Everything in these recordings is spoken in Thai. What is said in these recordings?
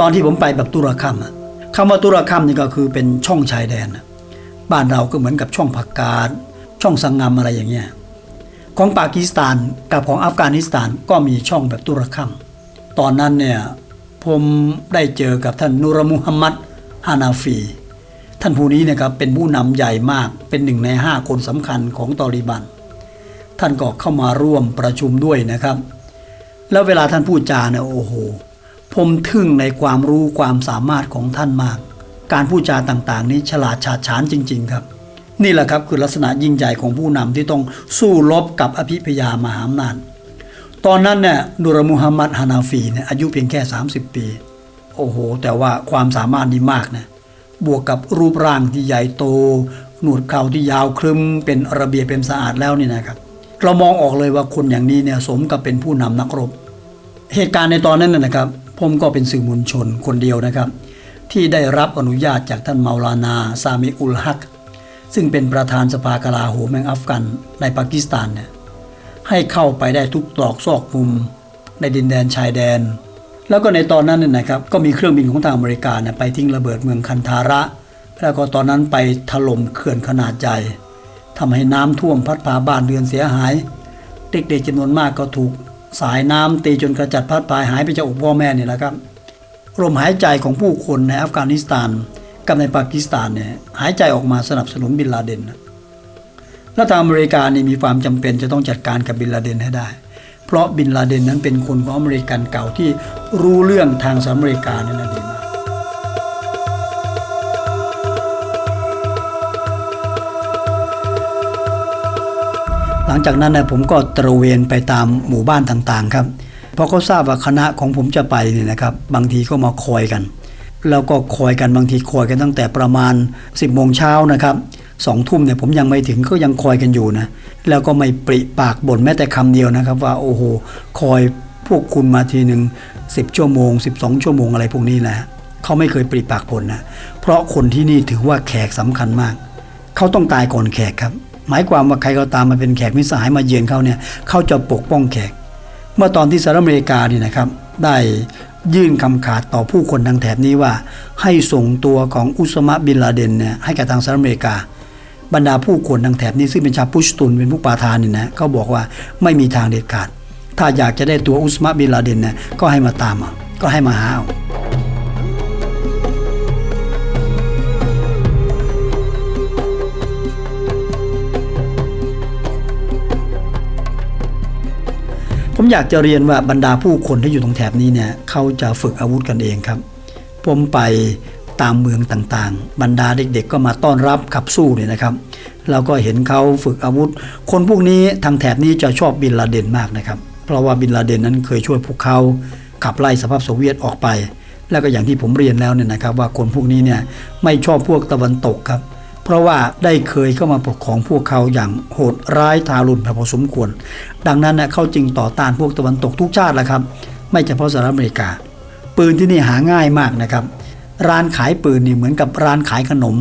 ตอนที่ผมไปแบบตุรคัมอะคำว่าตุรคัมนี่ก็คือเป็นช่องชายแดนบ้านเราก็เหมือนกับช่องผักกาดช่องสังงามอะไรอย่างเงี้ยของปากีสถานกับของอัฟกานิสถานก็มีช่องแบบตุรคัมตอนนั้นเนี่ยผมได้เจอกับท่านนูรมุฮัมมัดฮานาฟี ท่านผู้นี้นะครับเป็นผู้นำใหญ่มากเป็นหนึ่งในห้าคนสำคัญของตอริบัน ท่านก็เข้ามาร่วมประชุมด้วยนะครับ แล้วเวลาท่านพูดจาเนี่ยโอ้โห ผมทึ่งในความรู้ความสามารถของท่านมาก การพูดจาต่างๆ นี้ฉลาดฉาดฉานจริง ๆ ครับ นี่แหละครับคือลักษณะยิ่งใหญ่ของผู้นำที่ต้องสู้รบกับอภิพยามหาอำนาจตอนนั้นเนี่ยนุรมุฮัมมัดฮานาฟีเนี่ยอายุเพียงแค่ 30 ปี โอ้โห แต่ว่าความสามารถนี่มากนะบวกกับรูปร่างที่ใหญ่โต หนวดเขาที่ยาวคลึมเป็นระเบียบเป็นสะอาดแล้วนี่นะครับ เรามองออกเลยว่าคนอย่างนี้เนี่ยสมกับเป็นผู้นำนักรบ เหตุการณ์ในตอนนั้นนะนะครับ ผมก็เป็นสื่อมวลชนคนเดียวนะครับ ที่ได้รับอนุญาตจากท่านเมาลานา ซามิอุลฮัก ซึ่งเป็นประธานสภากลาโหมแห่งอัฟกันในปากีสถานเนี่ยให้เข้าไปได้ทุกตรอกซอกมุมในดินแดนชายแดน แล้วก็ในตอนนั้นเนี่ยนะครับก็มีเครื่องบินของทางอเมริกาเนี่ยไปทิ้งระเบิดเมืองคันธาระ แล้วก็ตอนนั้นไปถล่มเขื่อนขนาดใหญ่ทำให้น้ำท่วมพัดพาบ้านเรือนเสียหาย เด็กๆจำนวนมากก็ถูก สายน้ำตีจนกระจัดพัดพายหายไปจากอกพ่อแม่เนี่ยแหละครับลมหายใจของผู้คนในอัฟกานิสถาน กับในปากีสถานเนี่ยหายใจออกมาสนับสนุนบินลาเดนนะแล้วทาลอเมริกานี่มีความจำเป็นจะต้องจัดการกับบินลาเดนให้ได้ เพราะบินลาเดนนั้นเป็นคนของอเมริกันเก่าที่รู้เรื่องทางสหรัฐอเมริกานี่นะดีมาก หลังจากนั้นนะผมก็ตระเวนไปตามหมู่บ้านต่างๆครับพราะเขาทราบว่าคณะของผมจะไปเนี่ยนะครับ บางทีก็มาคอยกันแล้วก็คอยกันบางทีคอยกันตั้งแต่ประมาณ 10บโมงเช้านะครับสองทุ่มเนี่ยผมยังไม่ถึงก็ยังคอยกันอยู่นะแล้วก็ไม่ปริปากบ่นแม้แต่คำเดียวนะครับ ว่าโอ้โหคอยพวกคุณมาทีหนึ่ง10 ชั่วโมง 12 ชั่วโมงอะไรพวกนี้นะเขาไม่เคยปริปากบ่นนะเพราะคนที่นี่ถือว่าแขกสำคัญมาก เขาต้องตายก่อนแขกครับ หมายความว่าใครก็ตามมาเป็นแขกมิสหายมาเยือนเขาเนี่ยเขาจะปกป้องแขก เมื่อตอนที่สหรัฐอเมริกานี่นะครับ ได้ยื่นคำขาดต่อผู้คนทางแถบนี้ว่า ให้ส่งตัวของอุสมะบินลาเดนเนี่ยให้กับทางสหรัฐอเมริกา บรรดาผู้คนทางแถบนี้ซึ่งเป็นชาวพุชตุนเป็นผู้ปาทานนี่นะเขาบอกว่าไม่มีทางเด็ดขาด ถ้าอยากจะได้ตัวอุสมะบินลาเดนเนี่ยก็ให้มาตามเอาก็ให้มาหาเอา ผมอยากจะเรียนว่าบรรดาผู้คนที่อยู่ตรงแถบนี้เนี่ยเขาจะฝึกอาวุธกันเองครับ ผมไปตามเมืองต่างๆ บรรดาเด็กๆ ก็มาต้อนรับขับสู้เนี่ยนะครับเราก็เห็นเขาฝึกอาวุธ คนพวกนี้ทางแถบนี้จะชอบบินลาเดนมากนะครับ เพราะว่าบินลาเดนนั้นเคยช่วยพวกเขาขับไล่สภาพโซเวียตออกไป แล้วก็อย่างที่ผมเรียนแล้วเนี่ยนะครับ ว่าคนพวกนี้เนี่ยไม่ชอบพวกตะวันตกครับ ราะว่าได้เคยเข้ามาปกครองพวกเขาอย่างโหดร้ายทารุณพอสมควร ดังนั้นเน่ยเขาจึงต่อต้านพวกตะวันตกทุกชาติแหละครับ ไม่เฉพาะสหรัฐอเมริกา ปืนที่นี่หาง่ายมากนะครับ ร้านขายปืนนี่เหมือนกับร้านขายขนม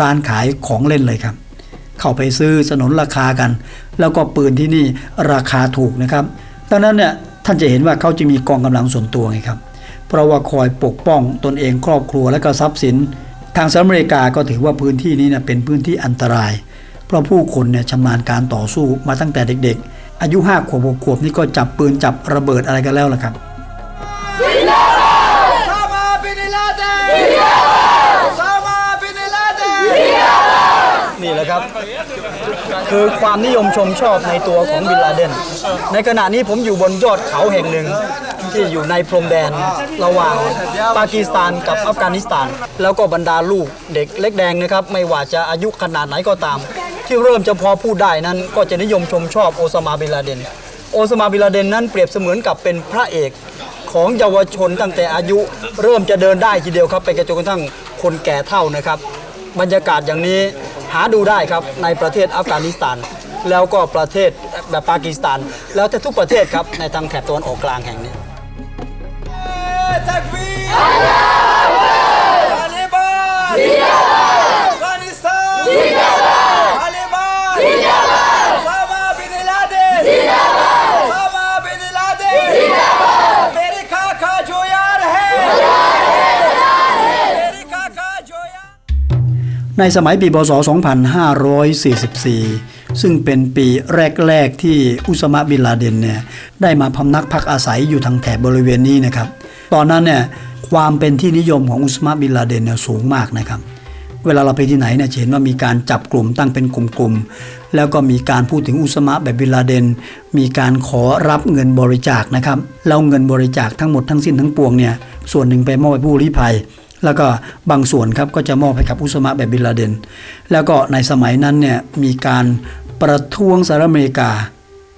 ร้านขายของเล่นเลยครับ เข้าไปซื้อสนนราคากัน แล้วก็ปืนที่นี่ราคาถูกนะครับ ดังนั้นเนี่ยท่านจะเห็นว่าเขาจะมีกองกำลังส่วนตัวไงครับ เพราะว่าคอยปกป้องตนเองครอบครัวและก็ทรัพย์สิน ทางสหรัฐอเมริกาก็ถือว่าพื้นที่นี้เนี่ยเป็นพื้นที่อันตราย เพราะผู้คนเนี่ยชำนาญการต่อสู้มาตั้งแต่เด็กๆ อายุห้าขวบหกขวบนี่ก็จับปืนจับระเบิดอะไรกันแล้วล่ะครับนี่แหละครับ คือความนิยมชมชอบในตัวของบินลาเดน ในขณะนี้ผมอยู่บนยอดเขาแห่งหนึ่ง ที่อยู่ในพรมแดนระหว่างปากีสถานกับอัฟกานิสถาน แล้วก็บรรดาลูกเด็กเล็กแดงนะครับ ไม่ว่าจะอายุขนาดไหนก็ตาม ที่เริ่มจะพอพูดได้นั้น ก็จะนิยมชมชอบโอซามาบินลาเดน โอซามาบินลาเดนนั้นเปรียบเสมือนกับเป็นพระเอกของเยาวชนตั้งแต่อายุเริ่มจะเดินได้ทีเดียวครับ ไปจนกระทั่งคนแก่เท่านะครับ บรรยากาศอย่างนี้หาดูได้ครับในประเทศอัฟกานิสถาน แล้วก็ประเทศแบบปากีสถาน แล้วแต่ทุกประเทศครับในทางแถบตะวันออกกลางแห่งนี้ ในสมัยปีพศ 2544 ซึ่งเป็นปีแรก ๆ ที่อุสมาบินลาเดนเนี่ยได้มาพำนักพักอาศัยอยู่ทางแถบบริเวณนี้นะครับ ตอนนั้นเนี่ยความเป็นที่นิยมของอุสมาบินลาเดนเนี่ยสูงมากนะครับเวลาเราไปที่ไหนเนี่ยจะเห็นว่ามีการจับกลุ่มตั้งเป็นกลุ่มๆ แล้วก็มีการพูดถึงอุสมะแบบบิลาเดน มีการขอรับเงินบริจาคนะครับแล้วเงินบริจาคทั้งหมดทั้งสิ้นทั้งปวงเนี่ยส่วนหนึ่งไปมอบให้ผู้ลี้ภัย แล้วก็บางส่วนครับก็จะมอบให้กับอุสมะแบบบิลาเดน แล้วก็ในสมัยนั้นเนี่ยมีการ ประท้วงสหรัฐอเมริกา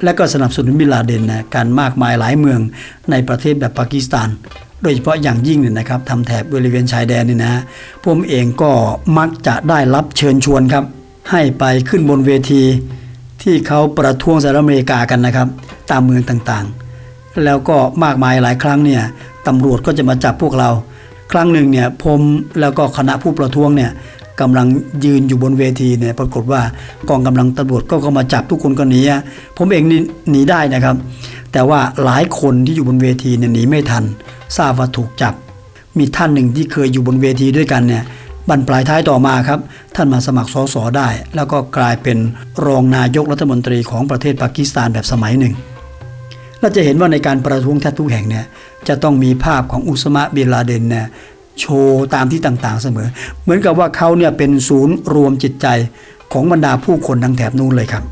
และก็สนับสนุนบิลาเดนนะการมากมายหลายเมืองในประเทศแบบปากีสถาน โดยเฉพาะอย่างยิ่งเนี่ยนะครับทำแถบบริเวณชายแดนนี่นะผมเองก็มักจะได้รับเชิญชวนครับ ให้ไปขึ้นบนเวที ที่เขาประท้วงสหรัฐอเมริกากันนะครับ ตามเมืองต่างๆ แล้วก็มากมายหลายครั้งเนี่ยตำรวจก็จะมาจับพวกเรา ครั้งหนึ่งเนี่ยผมแล้วก็คณะผู้ประท้วงเนี่ย กำลังยืนอยู่บนเวทีเนี่ยปรากฏว่ากองกำลังตำรวจก็เข้ามาจับทุกคนก็หนีอะผมเองนี่หนีได้นะครับ แต่ว่าหลายคนที่อยู่บนเวทีเนี่ยหนีไม่ทัน ทราบว่าถูกจับ มีท่านหนึ่งที่เคยอยู่บนเวทีด้วยกันเนี่ยบันปลายท้ายต่อมาครับ ท่านมาสมัครสสได้ แล้วก็กลายเป็นรองนายกรัฐมนตรีของประเทศปากีสถานแบบสมัยหนึ่งเราจะเห็นว่าในการประท้วงแทบทุกแห่งเนี่ยจะต้องมีภาพของอุสมะบินลาเดนเนี่ย โชว์ตามที่ต่างๆเสมอ เหมือนกับว่าเขาเนี่ยเป็นศูนย์รวมจิตใจของบรรดาผู้คนทางแถบนู้นเลยครับ